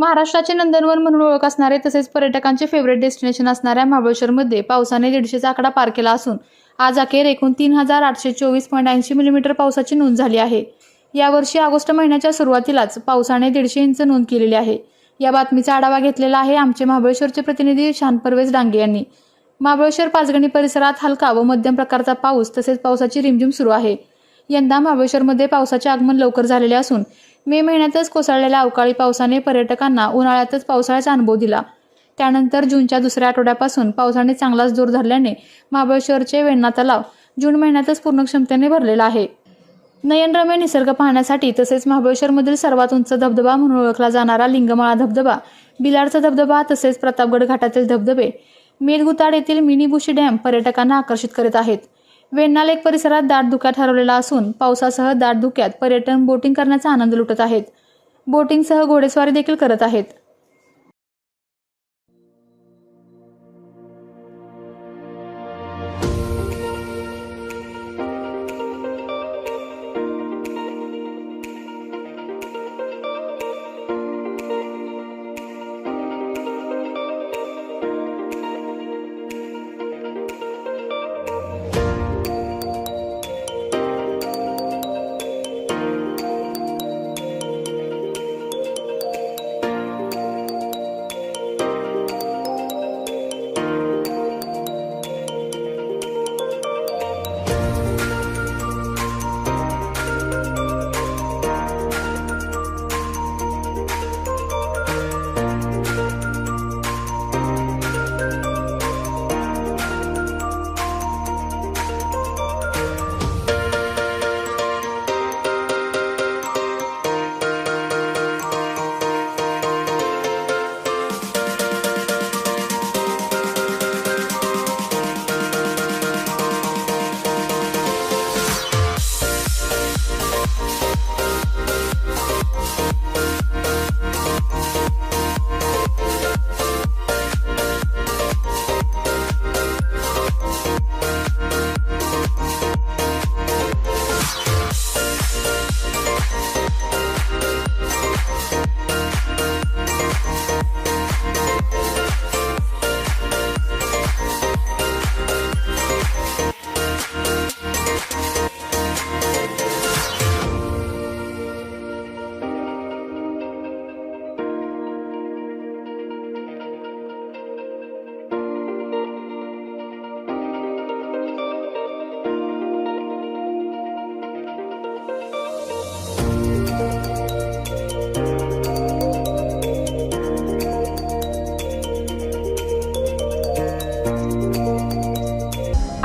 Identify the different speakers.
Speaker 1: महाराष्ट्राचे नंदनवन म्हणून ओळख असणारे तसेच पर्यटकांचे फेवरेट डेस्टिनेशन असणाऱ्या महाबळेश्वरमध्ये पावसाने दीडशेचा आकडा पार केला असून आज अखेर एकूण तीन हजार आठशे चोवीस पॉईंट ऐंशी मिलीमीटर पावसाची नोंद झाली आहे. यावर्षी ऑगस्ट महिन्याच्या सुरुवातीलाच पावसाने दीडशे इंच नोंद केलेली आहे. या बातमीचा आढावा घेतलेला आहे आमचे महाबळेश्वरचे प्रतिनिधी शान परवेज डांगे यांनी. महाबळेश्वर पाचगणी परिसरात हलका व मध्यम प्रकारचा पाऊस तसेच पावसाची रिमझिम सुरू आहे. यंदा महाबळेश्वरमध्ये पावसाचे आगमन लवकर झालेले असून मे महिन्यातच कोसळलेल्या अवकाळी पावसाने पर्यटकांना उन्हाळ्यातच पावसाळ्याचा अनुभव दिला. त्यानंतर जूनच्या दुसऱ्या आठवड्यापासून पावसाने चांगलाच जोर धरल्याने महाबळेश्वरचे वेण्णा तलाव जून महिन्यातच पूर्ण क्षमतेने भरलेला आहे. नयनरम्य निसर्ग पाहण्यासाठी तसेच महाबळेश्वरमधील सर्वात उंच धबधबा म्हणून ओळखला जाणारा लिंगमाळा धबधबा बिलारचा धबधबा तसेच प्रतापगड घाटातील धबधबे मेलगुताड येथील मिनी बुशी डॅम पर्यटकांना आकर्षित करीत आहेत. वेण्णा लेक परिसरात दाट धुक्यात हरवलेला असून पावसासह दाट धुक्यात पर्यटन बोटिंग करण्याचा आनंद लुटत आहेत. बोटिंगसह घोडेस्वारी देखील करत आहेत.